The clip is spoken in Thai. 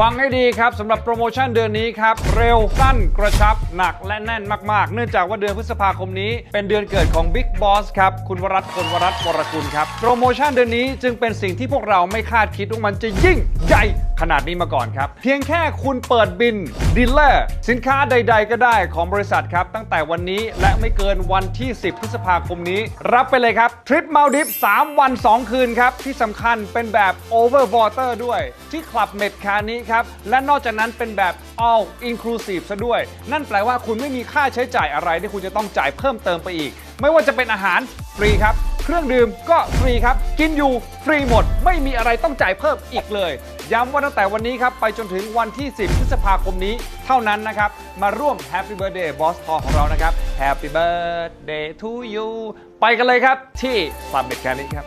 ฟังให้ดีครับสำหรับโปรโมชั่นเดือนนี้ครับ เร็วสั้นกระชับ หนักและแน่นมาก ๆ เนื่องจากว่าเดือนพฤษภาคมนี้ เป็นเดือนเกิดของ Big Boss ครับ คุณวรัตน์คนวรัตน์วรกุลครับ โปรโมชั่นเดือนนี้จึงเป็นสิ่งที่พวกเราไม่คาดคิดว่ามันจะยิ่งใหญ่ขนาดนี้มาก่อนครับ เพียงแค่คุณเปิดบินดีลเลอร์สินค้าใด ๆ ก็ได้ของบริษัทครับ ตั้งแต่วันนี้และไม่เกินวันที่ 10 พฤษภาคมนี้ รับไปเลยครับ ทริปมาลดิฟ3วัน 2 คืนครับ ที่สำคัญเป็นแบบ Over Water ด้วย ที่คลับเมดคานี้ครับ และนอกจากนั้นเป็นแบบ All Inclusive ซะด้วย นั่นแปลว่าคุณไม่มีค่าใช้จ่ายอะไรที่คุณจะต้องจ่ายเพิ่มเติมไปอีก ไม่ว่าจะเป็นอาหารฟรีครับ เครื่องดื่มก็ฟรีครับ กินอยู่ฟรีหมด ไม่มีอะไรต้องจ่ายเพิ่มอีกเลย ย้ำว่าตั้งแต่วันนี้ครับ ไปจนถึงวันที่ 10 พฤษภาคมนี้ เท่านั้นนะครับ มาร่วม Happy Birthday Boss Talk ของเรานะครับ Happy Birthday to you ไปกันเลยครับที่ Club Med Cali ครับ